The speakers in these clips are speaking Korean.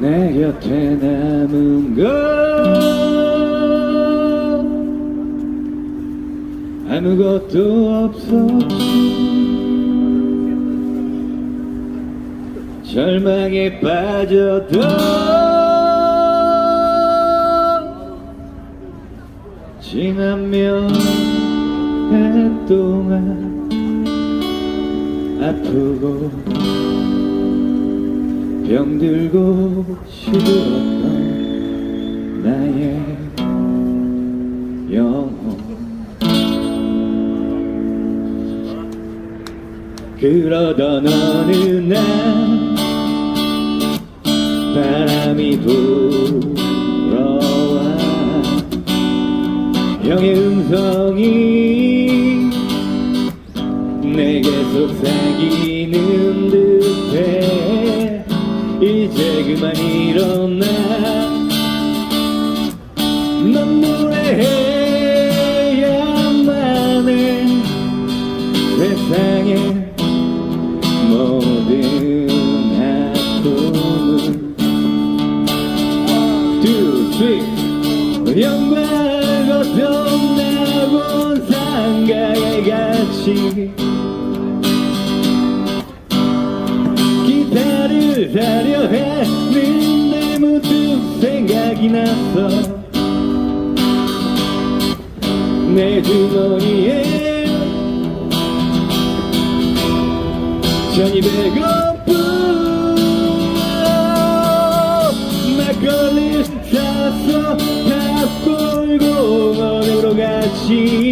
곁에 남은 건 아무것도 없었지. 절망에 빠져도 지난 몇해 동안 아프고 병들고 시들었던 나의 영혼. 그러던 어느 날 바람이 불어와 형의 음성이 내게 속삭이 이제 그만 일어나? 넌 노래해야만 해. 세상의 모든 아픔을 two, 영광을 거듭나본 상가에 같이 기타를 사려 했는데 문득 생각이 났어? 내 주머니에 천이백 원뿐. 막걸리 사서 탑골공원으로 같이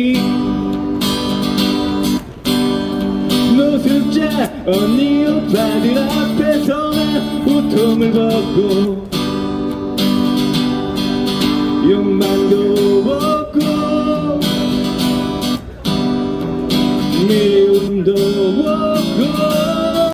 노숙자 언니 오빠들 앞에서 난 우통을 벗고 욕망도 벗고 미움도 벗고